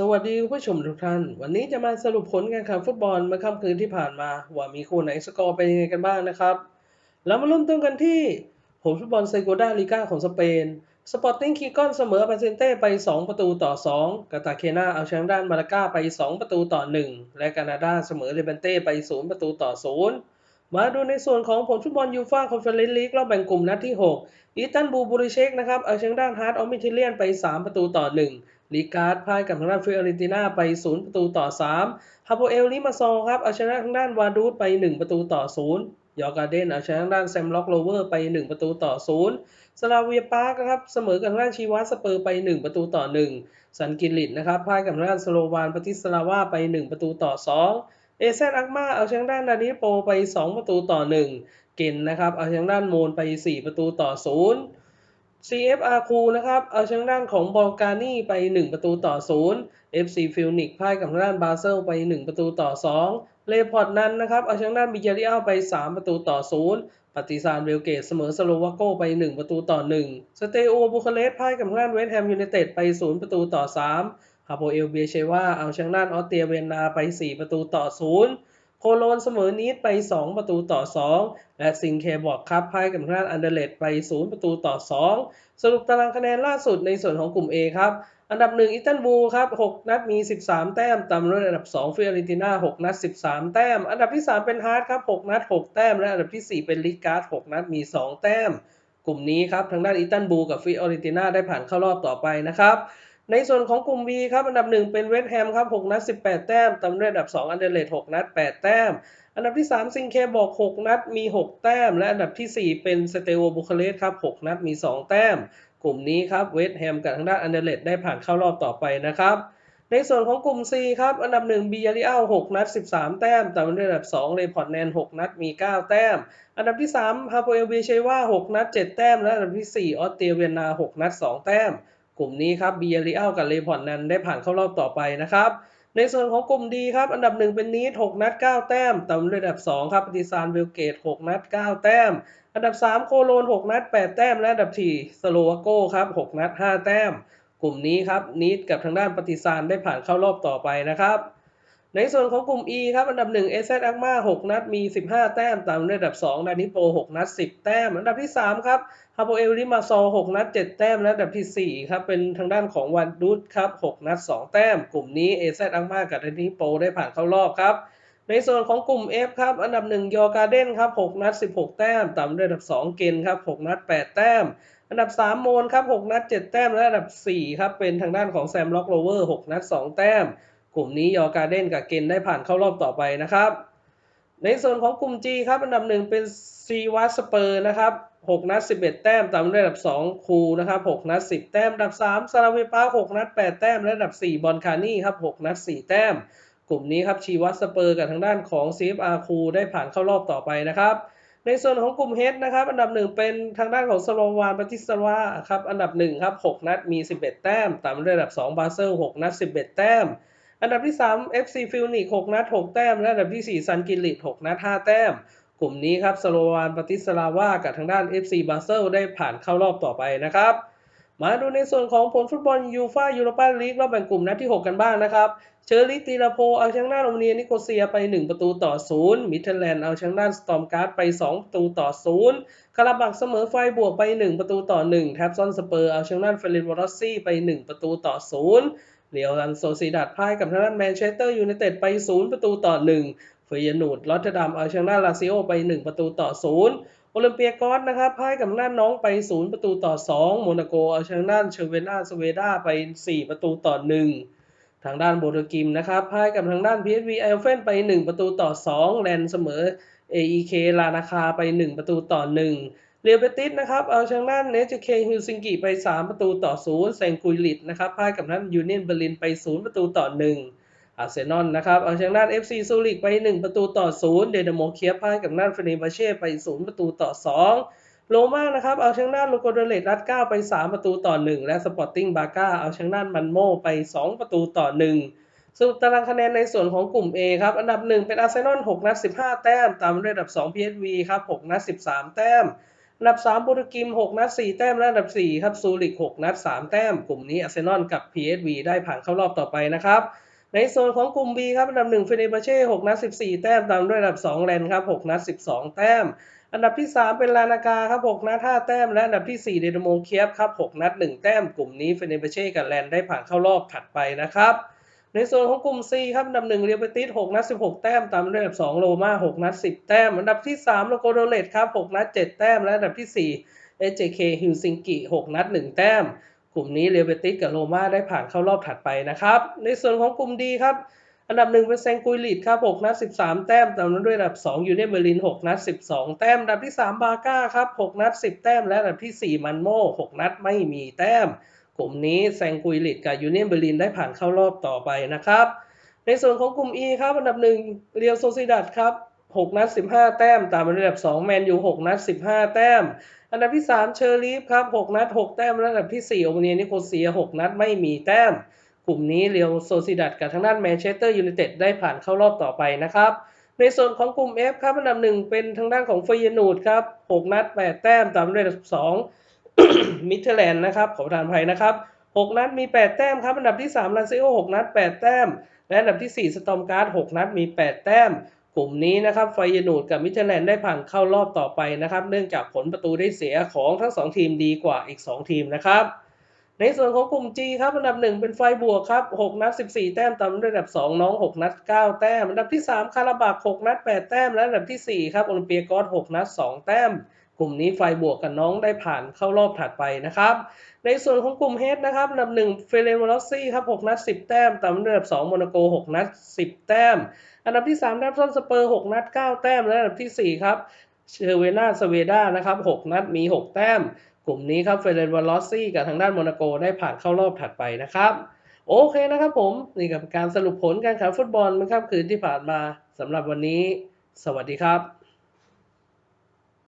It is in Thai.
สวัสดีผู้ชมทุกท่าน วันนี้จะมาสรุปผลการแข่งขันฟุตบอลเมื่อค่ำคืนที่ผ่านมา ว่ามีคู่ไหนสกอร์เป็นยังไงกันบ้างนะครับเรามาเริ่มต้นกันที่ผลฟุตบอลเซโกดาลีกาของสเปน สปอร์ติ้งคีกอนเสมอปาเซนเต้ไป 2 ประตูต่อ 2 กาตาเคนาเอาชนะด้านมาลาก้าไป 2 ประตูต่อ 1 และกานาดาเสมอเลเบนเต้ไป 0 ประตูต่อ 0 มาดูในส่วนของผลฟุตบอลยูฟ่าคอนเฟอเรนซ์ลีกรอบแบ่งกลุ่มนัดที่ 6 อีตันบูบูริเชกนะครับเอาชนะด้านฮาร์ดออฟมิทิเลียนไป 3 ประตูต่อ 1 ลีการ์ดพ่ายกับทางด้านฟิออเรนติน่าไป 0 ประตูต่อ 3 ฮาโปเอลลิมาซอลครับเอาชนะทางด้านวาดูดไป 1 ประตูต่อ 0 ยอร์กาเดนเอาชนะทางด้านแซมล็อกโรเวอร์ไป 1 ประตูต่อ 0 สลาเวียปาร์กนะครับเสมอกับทางด้านชีวัสเปอร์ไป 1 ประตูต่อ 1 สันกิลิตนะครับพ่ายกับทางด้านสโลวานปฏิสลาวาไป 1 ประตูต่อ 2 เอเซนอักมาเอาชนะด้านดานิโปไป 2 ประตูต่อ1เกนนะครับ เอาชนะด้านโมนไป 4 ประตูต่อ 0 CFR คูนะครับ เอาชนะด้านของบอลกานีไป 1 ประตูต่อ 0 FC ฟิลนิกพ่ายกับทางด้านบาเซลไป 1 ประตูต่อ 2 เลพอร์ตนั้นนะครับ เอาชนะด้านบิยาริอัลไป 3 ประตูต่อ 0 ปฏิซานเบลเกตเสมอสโลวาโกไป 1 ประตูต่อ 1 สเตโอบูคาเรสพ่ายกับทางด้านเวสต์แฮมยูไนเต็ดไป 0 ประตูต่อ 3 ฮาโปเอลเบียเชวาเอาชนะด้านออสเตรียเวียนนาไป 4 ประตูต่อ 0 โคโลนเสมอนีดไป 2 ประตูต่อ 2 และซิงเคบอกครับพ่ายกับทางด้านอันเดเลตไป 0 ประตูต่อ 2 สรุปตารางคะแนนล่าสุดในส่วนของกลุ่ม A ครับอันดับ 1 อิตันบูลครับ 6 นัดมี 13 แต้มตามด้วยอันดับ 2 ฟิออเรนติน่า 6 นัด 13 แต้ม อันดับที่ 3 เป็นฮาร์ดครับ 6 นัด 6 แต้ม และอันดับที่ 4 เป็นลิการ์ด 6 นัดมี 2 แต้ม กลุ่มนี้ครับ ทางด้านอิตันบูลกับฟิออเรนติน่าได้ผ่านเข้ารอบต่อไปนะครับ ในส่วนของกลุ่ม B ครับ อันดับ 1 เป็นเวสต์แฮมครับ 6 นัด 18 แต้มตามด้วยอันดับ 2 อันเดเลด6นัด 8 แต้ม อันดับที่ 3 ซิงเคบอก 6 นัดมี 6 แต้ม และอันดับทีสี่4 เป็นสเตโอบุคเรสครับ 6 นัดมี 2 แต้ม กลุ่มนี้ครับเวสต์แฮมกับทางด้านอันเดเลดได้ผ่านเข้ารอบต่อไปนะครับในส่วนของกลุ่ม C ครับ อันดับ1บียาริอัล6นัด 13 แต้ม ตามด้วยอันดับ 2 เลพอร์ตแนน 6 นัด มี 9 แต้ม อันดับที่ 3ฮาโปเอลเบเชวา6 นัด 7 แต้ม และอันดับที่ 4 ออสเตรเวียนนา 6 นัด 2 แต้ม กลุ่มนี้ครับบียริอัลกับเลพอร์ตแนนได้ผ่านเข้ารอบต่อไปนะครับ ในส่วนของกลุ่มดีครับ อันดับ 1 เป็นนีด6นัด 9 แต้มตามด้วยอันดับ 2 ครับปฏิซานเวลเกต 6 นัด 9 แต้ม อันดับ 3 โคโลน 6 นัด 8 แต้ม และอันดับที่สโลวาโกครับ 6 นัด 5 แต้ม กลุ่มนี้ครับนีดกับทางด้านปฏิซานได้ผ่านเข้ารอบต่อไปนะครับ ในส่วนของกลุ่ม E ครับ อันดับ1เอเซอักมา6นัดมี 15 แต้ม ตามอันดับ 2 ดานิโป 6 นัด 10 แต้ม อันดับที่ 3 ครับฮาโปเอลลิมาซอ6นัด 7 แต้ม และอันดับทีสี่ 4 ครับ เป็นทางด้านของวันดูดครับ 6 นัด 2 แต้ม กลุ่มนี้เอเซอักมากับดานิโปได้ผ่านเข้ารอบครับ ในส่วนของกลุ่ม F ครับ อันดับ 1 ยอการ์เด้นครับ 6 นัด 16 แต้ม ตามอันดับ 2 เกนครับ 6 นัด 8 แต้มอันดับ 3 โมนครับ 6 นัด 7 แต้ม และอันดับ 4 ครับ เป็นทางด้านของแซมล็อกโรเวอร์ 6 นัด 2 แต้ม กลุ่มนี้ยอร์การ์เด้นกับเกนได้ผ่านเข้ารอบต่อไปนะครับ ในส่วนของกลุ่ม G ครับ อันดับ1เป็นซีวัตสเปอร์นะครับ6นัด11 แต้มตามด้วยอันดับ 2 คูนะครับ6นัด10 แต้มอันดับ 3 ซาราเวปา6นัด8 แต้มและอันดับ 4 บอลคานี่ครับ6นัด4 แต้ม กลุ่มนี้ครับชีวัตสเปอร์กับทางด้านของ CFR คูได้ผ่านเข้ารอบต่อไปนะครับ ในส่วนของกลุ่ม H นะครับ อันดับ 1 เป็นทางด้านของสโลวานปาติสวาครับอันดับ1ครับ6นัดมี 11 แต้ม ตามด้วยอันดับ 2 บาเซล6นัด11 แต้ม อันดับที่ 3 FC ฟิลนิก6นัด6แต้ม และอันดับที่ 4 ซันกิลิต6นัด5แต้ม กลุ่มนี้ครับสโลวานปาติสลาวากับทางด้าน FC บาเซลได้ผ่านเข้ารอบต่อไปนะครับมาดูในส่วนของผลฟุตบอลยูฟ่ายูโรปาลีกรอบแบ่งกลุ่มนัดที่ 6 กันบ้างนะครับ เชอร์ลิตีลาโพเอาชนะด้านโรมาเนียนิโคเซียไป 1 ประตูต่อ 0 มิเทลแลนด์เอาชนะด้านสตอมการ์ดไป 2 ประตูต่อ 0 คาราบักเสมอไฟบวกไป 1 ประตูต่อ 1 แท็บซอนสเปอร์เอาชนะด้านเฟรนวอรอซี่ไป 1 ประตูต่อ 0 เรียวรันโซซีดัดพ่ายกับทางด้านแมนเชสเตอร์ยูไนเต็ดไป 0 ประตูต่อ 1 เฟยนูดลอตเทดัมเอาชนะลาซิโอไป 1 ประตูต่อ 0 โอลิมเปียกอสนะครับพ่ายกับทางด้านน้องไป 0 ประตูต่อ 2 โมนาโกเอาชนะด้านเชเวนาสเวดาไป 4 ประตูต่อ 1 ทางด้านโบโตกิมนะครับพ่ายกับทางด้าน PSV ไอเฟนไป 1 ประตูต่อ 2 แลนเสมอ AEK ลานาคาไป 1 ประตูต่อ 1 เรียวเบติสนะครับเอาชนะด้าเนเจเคฮิลซิงกิไป 3 ประตูต่อ0แซงกุยลิตนะครับพ่ายกับทางด้นยูเนียนเบอร์ลินไป 0 ประตูต่อ 1 อาร์เซนอลนะครับเอาชนะด้าน FC ซูริกไป 1 ประตูต่อ0เดนโมเคียพ่ายกับด้นเฟเนบาเช่ไป 0 ประตูต่อ 2 โรม่านะครับเอาชนะด้านโลโกเดเลตรัดเก้าไป 3 ประตูต่อ 1 และสปอร์ติ้งบาก้าเอาชนะด้ามันโมไป 2 ประตูต่อ 1สรุปตารางคะแนนในส่วนของกลุ่ม A ครับ อันดับ 1 เป็นอาร์เซนอล6นัด 15 แต้ม ตามด้วยอันดับ 2 PSV ครับ 6 นัด 13 แต้ม อันดับ3โปรตุเกส6นัด 4 แต้มและอันดับ 4 ครับ ซูริก 6 นัด 3 แต้ม กลุ่มนี้อาร์เซนอลกับ PSV ได้ผ่านเข้ารอบต่อไปนะครับ ในโซนของกลุ่ม B ครับอันดับ1เฟเนบาเช่6นัด 14 แต้มตามด้วยอันดับ 2 แลนครับ 6 นัด 12 แต้ม อันดับที่ 3 เป็นลานากาครับ 6 นัด 5 แต้ม และอันดับที่ 4 เดนโมเคียฟครับ 6 นัด 1 แต้ม กลุ่มนี้เฟเนบาเช่กับแลนได้ผ่านเข้ารอบถัดไปนะครับ ในส่วนของกลุ่ม C ครับอันดับ1เรียวเบติส6นัด16แต้ม ตามด้วยอันดับ2โรม่า6นัด10แต้ม อันดับที่3โลโกโดเลตครับ6นัด7แต้ม และอันดับที่4 SJK ฮิลซิงกิ6นัด1แต้ม กลุ่มนี้เรียวเบติสกับโรมาได้ผ่านเข้ารอบถัดไปนะครับ ในส่วนของกลุ่ม D ครับอันดับ1เป็นเซงกุยลิตครับ6นัด13 แต้ม ตามด้วยอันดับ2ยูเนียนเบอร์ลิน6นัด12 แต้ม อันดับที่ 3 บาก้าครับ6นัด10 แต้ม และอันดับที่ 4 มันโม่6นัดไม่มีแต้ม กลุ่มนี้แซงกุยลิตกับยูเนียนเบอร์ลินได้ผ่านเข้ารอบต่อไปนะครับ ในส่วนของกลุ่ม E ครับอันดับ 1 เรียวโซซิดัดครับ6นัด15 แต้ม ตามมาด้วยอันดับ 2 แมนยู6นัด15 แต้ม อันดับที่ 3 เชอร์ลีฟครับ6นัด6 แต้มอันดับที่4โอเมเนียนิโคเซีย 6 นัดไม่มีแต้ม กลุ่มนี้เรียวโซซิดัดกับทางด้านแมนเชสเตอร์ยูไนเต็ดได้ผ่านเข้ารอบต่อไปนะครับในส่วนของกลุ่ม F ครับอันดับ 1 เป็นทางด้านของเฟยนูดครับ6นัด 8 แต้มตามด้วยอันดับ 2 มิเทอร์แลนด์นะครับขอประทานภัยนะครับ 6 นัดมี 8 แต้มครับ อันดับที่ 3ลาซิโอ6นัด 8 แต้ม และอันดับที่ 4 สตอมการ์ด 6 นัดมี 8 แต้ม กลุ่มนี้นะครับไฟยนูดกับมิเทอร์แลนด์ได้ผ่านเข้ารอบต่อไปนะครับ เนื่องจากผลประตูได้เสียของทั้ง 2 ทีมดีกว่าอีก 2 ทีมนะครับในส่วนของกลุ่ม G ครับอันดับ 1 เป็นไฟบวกครับ 6 นัด 14 แต้มตามด้วยอันดับ 2 น้อง 6 นัด 9 แต้ม อันดับที่ 3 คาราบัก6นัด 8 แต้ม และอันดับที่ 4 ครับโอลิมเปียกอส6นัด 2 แต้ม กลุ่มนี้ไฟบวกกับน้องได้ผ่านเข้ารอบถัดไปนะครับ ในส่วนของกลุ่ม H นะครับอันดับ1เฟเรนวอลซี่ครับ6นัด 10 แต้มตามด้วยอันดับ2โมนาโก 6 นัด 10 แต้ม อันดับที่ 3 ดับซอนสเปอร์ 6 นัด 9 แต้ม และอันดับทีสี่ 4 ครับเชเวนาสเวดานะครับ 6 นัดมี 6 แต้ม กลุ่มนี้ครับเฟเรนวอลซี่กับทางด้านโมนาโกได้ผ่านเข้ารอบถัดไปนะครับ โอเคนะครับผม นี่กับการสรุปผลการแข่งฟุตบอลเมื่อค่ำคืนที่ผ่านมาสำหรับวันนี้ สวัสดีครับ